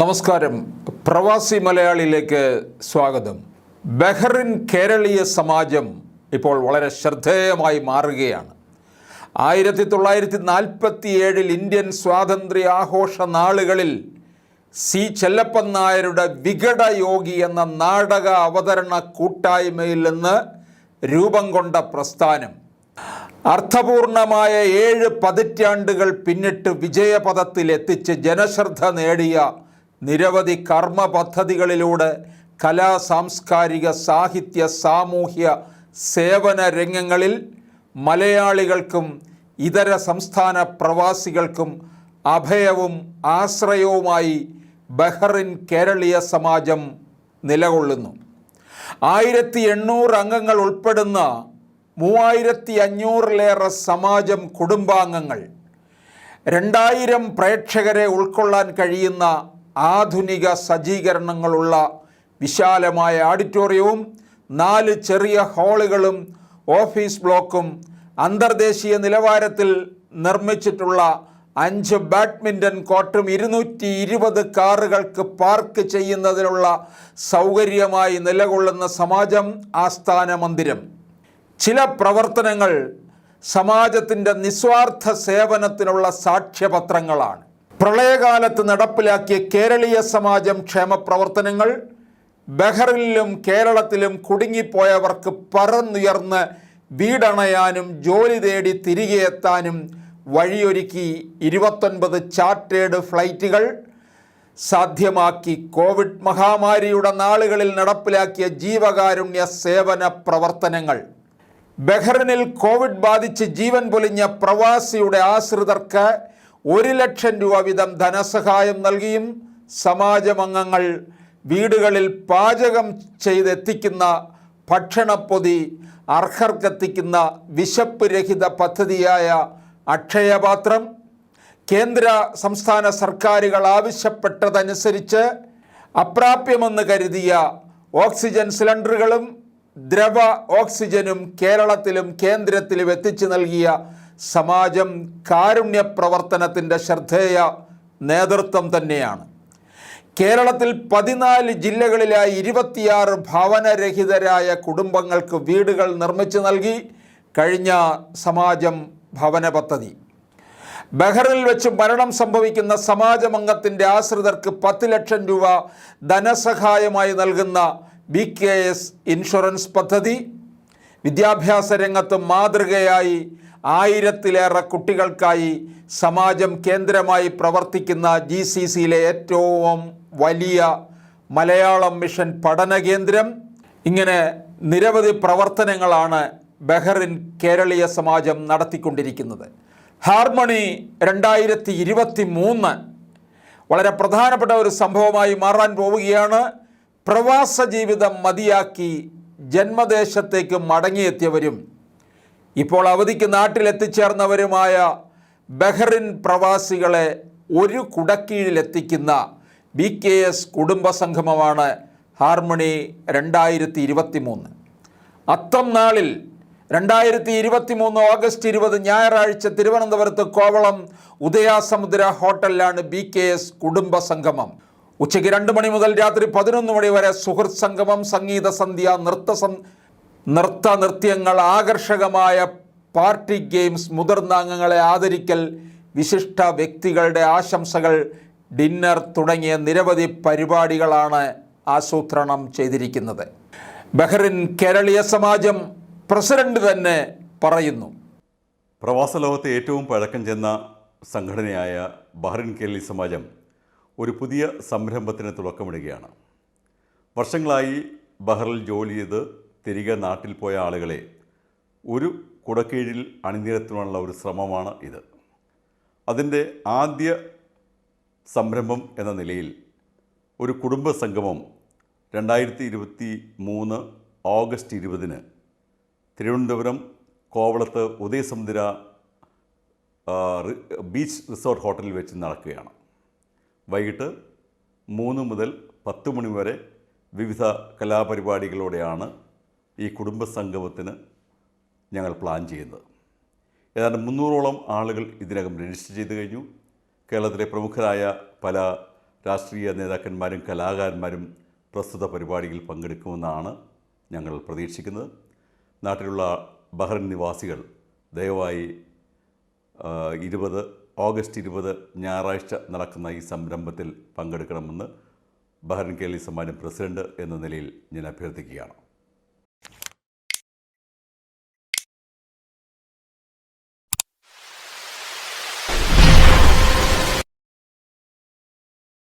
നമസ്കാരം. പ്രവാസി മലയാളിയിലേക്ക് സ്വാഗതം. ബഹ്റിൻ കേരളീയ സമാജം ഇപ്പോൾ വളരെ ശ്രദ്ധേയമായി മാറുകയാണ്. ആയിരത്തി തൊള്ളായിരത്തി നാൽപ്പത്തി ഏഴിൽ ഇന്ത്യൻ സ്വാതന്ത്ര്യ ആഘോഷ നാളുകളിൽ സി ചെല്ലപ്പൻ നായരുടെ വികടയോഗി എന്ന നാടക അവതരണ കൂട്ടായ്മയിൽ നിന്ന് രൂപം കൊണ്ട പ്രസ്ഥാനം. അർത്ഥപൂർണമായ ഏഴ് പതിറ്റാണ്ടുകൾ പിന്നിട്ട് വിജയപഥത്തിൽ എത്തിച്ച് ജനശ്രദ്ധ നേടിയ നിരവധി കർമ്മ പദ്ധതികളിലൂടെ കലാ സാംസ്കാരിക സാഹിത്യ സാമൂഹ്യ സേവന രംഗങ്ങളിൽ മലയാളികൾക്കും ഇതര സംസ്ഥാന പ്രവാസികൾക്കും അഭയവും ആശ്രയവുമായി ബഹ്റിൻ കേരളീയ സമാജം നിലകൊള്ളുന്നു. ആയിരത്തി എണ്ണൂറ് അംഗങ്ങൾ ഉൾപ്പെടുന്ന മൂവായിരത്തി അഞ്ഞൂറിലേറെ സമാജം കുടുംബാംഗങ്ങൾ രണ്ടായിരം പ്രേക്ഷകരെ ഉൾക്കൊള്ളാൻ കഴിയുന്ന ആധുനിക സജ്ജീകരണങ്ങളുള്ള വിശാലമായ ഓഡിറ്റോറിയവും നാല് ചെറിയ ഹാളുകളും ഓഫീസ് ബ്ലോക്കും അന്തർദേശീയ നിലവാരത്തിൽ നിർമ്മിച്ചിട്ടുള്ള അഞ്ച് ബാഡ്മിന്റൺ കോർട്ടും ഇരുന്നൂറ്റി ഇരുപത് കാറുകൾക്ക് പാർക്ക് ചെയ്യുന്നതിനുള്ള സൗകര്യമായി നിലകൊള്ളുന്ന സമാജം ആസ്ഥാന മന്ദിരം. ചില പ്രവർത്തനങ്ങൾ സമാജത്തിന്റെ നിസ്വാർത്ഥ സേവനത്തിനുള്ള സാക്ഷ്യപത്രങ്ങളാണ്. പ്രളയകാലത്ത് നടപ്പിലാക്കിയ കേരളീയ സമാജം ക്ഷേമ പ്രവർത്തനങ്ങൾ ബഹറിലും കേരളത്തിലും കുടുങ്ങിപ്പോയവർക്ക് പറന്നുയർന്ന് വീടണയാനും ജോലി തേടി തിരികെ എത്താനും വഴിയൊരുക്കി ഇരുപത്തൊൻപത് ചാർട്ടേഡ് ഫ്ലൈറ്റുകൾ സാധ്യമാക്കി. കോവിഡ് മഹാമാരിയുടെ നാളുകളിൽ നടപ്പിലാക്കിയ ജീവകാരുണ്യ സേവന പ്രവർത്തനങ്ങൾ. ബഹ്റിനിൽ കോവിഡ് ബാധിച്ച് ജീവൻ പൊലിഞ്ഞ പ്രവാസിയുടെ ആശ്രിതർക്ക് ഒരു ലക്ഷം രൂപ വീതം ധനസഹായം നൽകിയും സമാജമംഗങ്ങൾ വീടുകളിൽ പാചകം ചെയ്തെത്തിക്കുന്ന ഭക്ഷണപ്പൊതി അർഹർക്കെത്തിക്കുന്ന വിശപ്പ് രഹിത പദ്ധതിയായ അക്ഷയപാത്രം കേന്ദ്ര സംസ്ഥാന സർക്കാരുകൾ ആവശ്യപ്പെട്ടതനുസരിച്ച് അപ്രാപ്യമെന്ന് കരുതിയ ഓക്സിജൻ സിലിണ്ടറുകളും ദ്രവ ഓക്സിജനും കേരളത്തിലും കേന്ദ്രത്തിലും എത്തിച്ചു നൽകിയ സമാജം കാരുണ്യ പ്രവർത്തനത്തിന്റെ ശ്രദ്ധേയ നേതൃത്വം തന്നെയാണ്. കേരളത്തിൽ പതിനാല് ജില്ലകളിലായി ഇരുപത്തിയാറ് ഭവനരഹിതരായ കുടുംബങ്ങൾക്ക് വീടുകൾ നിർമ്മിച്ചു നൽകി കഴിഞ്ഞ സമാജം ഭവന പദ്ധതി. ബഹ്റിനിൽ വെച്ച് മരണം സംഭവിക്കുന്ന സമാജമംഗത്തിന്റെ ആശ്രിതർക്ക് പത്ത് ലക്ഷം രൂപ ധനസഹായമായി നൽകുന്ന ബി കെ എസ് ഇൻഷുറൻസ് പദ്ധതി. വിദ്യാഭ്യാസ രംഗത്ത് മാതൃകയായി ആയിരത്തിലേറെ കുട്ടികൾക്കായി സമാജം കേന്ദ്രമായി പ്രവർത്തിക്കുന്ന ജി സി സിയിലെ ഏറ്റവും വലിയ മലയാളം മിഷൻ പഠന കേന്ദ്രം. ഇങ്ങനെ നിരവധി പ്രവർത്തനങ്ങളാണ് ബഹ്റിൻ കേരളീയ സമാജം നടത്തിക്കൊണ്ടിരിക്കുന്നത്. ഹാർമണി രണ്ടായിരത്തി ഇരുപത്തി മൂന്ന് വളരെ പ്രധാനപ്പെട്ട ഒരു സംഭവമായി മാറാൻ പോവുകയാണ്. പ്രവാസ ജീവിതം മതിയാക്കി ജന്മദേശത്തേക്ക് മടങ്ങിയെത്തിയവരും ഇപ്പോൾ അവധിക്ക് നാട്ടിലെത്തിച്ചേർന്നവരുമായ ബഹ്റിൻ പ്രവാസികളെ ഒരു കുടക്കീഴിലെത്തിക്കുന്ന ബി കെ എസ് കുടുംബ സംഗമമാണ് ഹാർമണി രണ്ടായിരത്തി ഇരുപത്തി മൂന്ന് അത്തം നാളിൽ രണ്ടായിരത്തി ഇരുപത്തി മൂന്ന് ഓഗസ്റ്റ് ഇരുപത് ഞായറാഴ്ച തിരുവനന്തപുരത്ത് കോവളം ഉദയാസമുദ്ര ഹോട്ടലിലാണ് ബി കെ എസ് കുടുംബ സംഗമം ഉച്ചയ്ക്ക് രണ്ട് മണി മുതൽ രാത്രി പതിനൊന്ന് മണി വരെ സുഹൃത്ത് സംഗമം സംഗീത സന്ധ്യ നൃത്ത നൃത്ത നൃത്യങ്ങൾ ആകർഷകമായ പാർട്ടി ഗെയിംസ് മുതിർന്ന അംഗങ്ങളെ ആദരിക്കൽ വിശിഷ്ട വ്യക്തികളുടെ ആശംസകൾ ഡിന്നർ തുടങ്ങിയ നിരവധി പരിപാടികളാണ് ആസൂത്രണം ചെയ്തിരിക്കുന്നത്. ബഹ്റിൻ കേരളീയ സമാജം പ്രസിഡന്റ് തന്നെ പറയുന്നു. പ്രവാസ ലോകത്തെ ഏറ്റവും പഴക്കം ചെന്ന സംഘടനയായ ബഹ്റിൻ കേരളി സമാജം ഒരു പുതിയ സംരംഭത്തിന് തുടക്കമിടുകയാണ്. വർഷങ്ങളായി ബഹ്റിൽ ജോലി ചെയ്ത് തിരികെ നാട്ടിൽ പോയ ആളുകളെ ഒരു കുടക്കീഴിൽ അണിനിരത്തുവാനുള്ള ഒരു ശ്രമമാണ് ഇത്. അതിന്റെ ആദ്യ സംരംഭം എന്ന നിലയിൽ ഒരു കുടുംബ സംഗമം രണ്ടായിരത്തി ഇരുപത്തി മൂന്ന് ഓഗസ്റ്റ് ഇരുപതിന് തിരുവനന്തപുരം കോവളത്ത് ഉദയസമുദ്ര ബീച്ച് റിസോർട്ട് ഹോട്ടലിൽ വെച്ച് നടക്കുകയാണ്. വൈകിട്ട് മൂന്ന് മുതൽ പത്ത് മണി വരെ വിവിധ കലാപരിപാടികളോടെയാണ് ഈ കുടുംബ സംഗമത്തിന് ഞങ്ങൾ പ്ലാൻ ചെയ്യുന്നത്. ഏതാണ്ട് മുന്നൂറോളം ആളുകൾ ഇതിനകം രജിസ്റ്റർ ചെയ്ത് കഴിഞ്ഞു. കേരളത്തിലെ പ്രമുഖരായ പല രാഷ്ട്രീയ നേതാക്കന്മാരും കലാകാരന്മാരും പ്രസ്തുത പരിപാടിയിൽ പങ്കെടുക്കുമെന്നാണ് ഞങ്ങൾ പ്രതീക്ഷിക്കുന്നത്. നാട്ടിലുള്ള ബഹ്റിൻ നിവാസികൾ ദയവായി ഇരുപത് ഓഗസ്റ്റ് ഇരുപത് ഞായറാഴ്ച നടക്കുന്ന ഈ സംരംഭത്തിൽ പങ്കെടുക്കണമെന്ന് ബഹ്റിൻ കേളി സമ്മാനം പ്രസിഡന്റ് എന്ന നിലയിൽ ഞാൻ അഭ്യർത്ഥിക്കുകയാണ്.